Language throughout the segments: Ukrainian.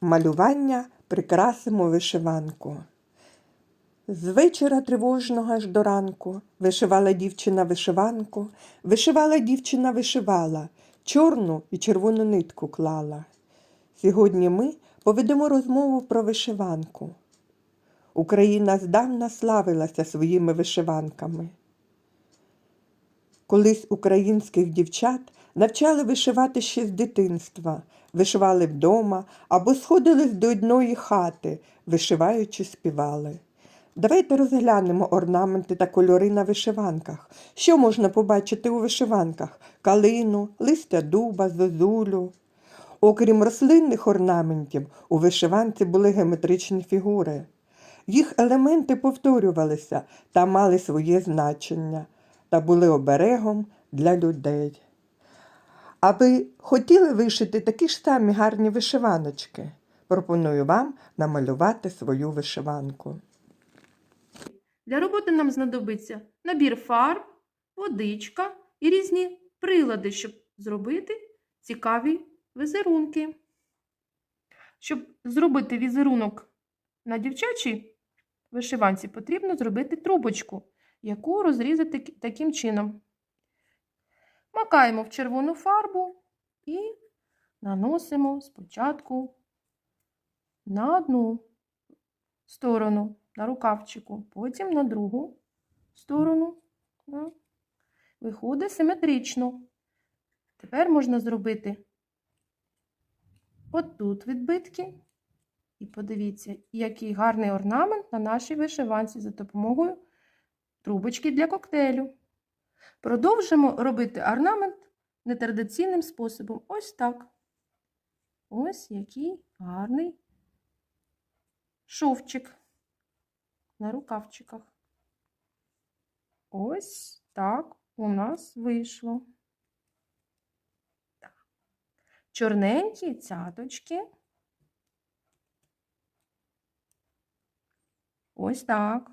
Малювання прикрасимо вишиванку. З вечора тривожного аж до ранку вишивала дівчина вишиванку, вишивала дівчина вишивала, чорну і червону нитку клала. Сьогодні ми поведемо розмову про вишиванку. Україна здавна славилася своїми вишиванками. Колись українських дівчат навчали вишивати ще з дитинства, вишивали вдома або сходились до одної хати, вишиваючи співали. Давайте розглянемо орнаменти та кольори на вишиванках. Що можна побачити у вишиванках? Калину, листя дуба, зозулю. Окрім рослинних орнаментів, у вишиванці були геометричні фігури. Їх елементи повторювалися та мали своє значення та були оберегом для людей. А ви хотіли вишити такі ж самі гарні вишиваночки? Пропоную вам намалювати свою вишиванку. Для роботи нам знадобиться набір фарб, водичка і різні прилади, щоб зробити цікаві візерунки. Щоб зробити візерунок на дівчачій вишиванці, потрібно зробити трубочку, яку розрізати таким чином. Макаємо в червону фарбу і наносимо спочатку на одну сторону на рукавчику, потім на другу сторону. Виходить симетрично. Тепер можна зробити отут відбитки. І подивіться, який гарний орнамент на нашій вишиванці за допомогою трубочки для коктейлю. Продовжимо робити орнамент нетрадиційним способом. Ось так. Ось який гарний шовчик на рукавчиках. Ось так у нас вийшло. Чорненькі цяточки. Ось так.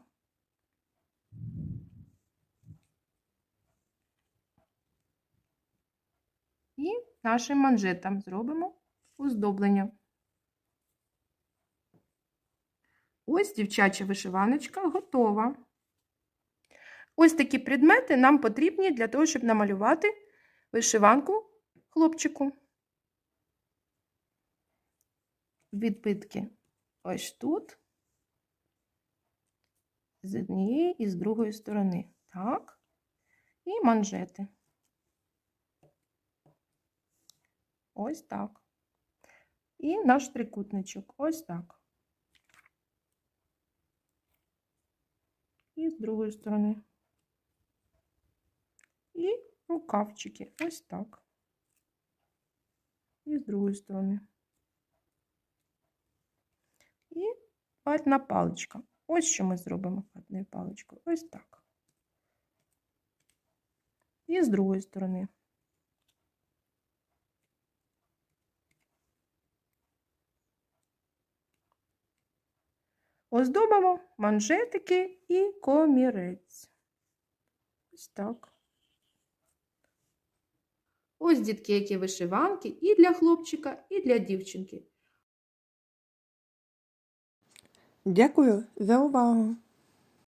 І нашим манжетам зробимо оздоблення. Ось дівчача вишиваночка готова. Ось такі предмети нам потрібні для того, щоб намалювати вишиванку хлопчику. Відбитки ось тут, з однієї і з другої сторони. Так. І манжети. Ось так. І наш трикутничок. Ось так. І з другої сторони. І рукавчики. Ось так. І з другої сторони. І ватна паличка. Ось що ми зробимо ватною паличкою. Ось так. І з другої сторони. Оздобимо манжетики і комірець. Ось так. Ось, дітки, які вишиванки і для хлопчика, і для дівчинки. Дякую за увагу!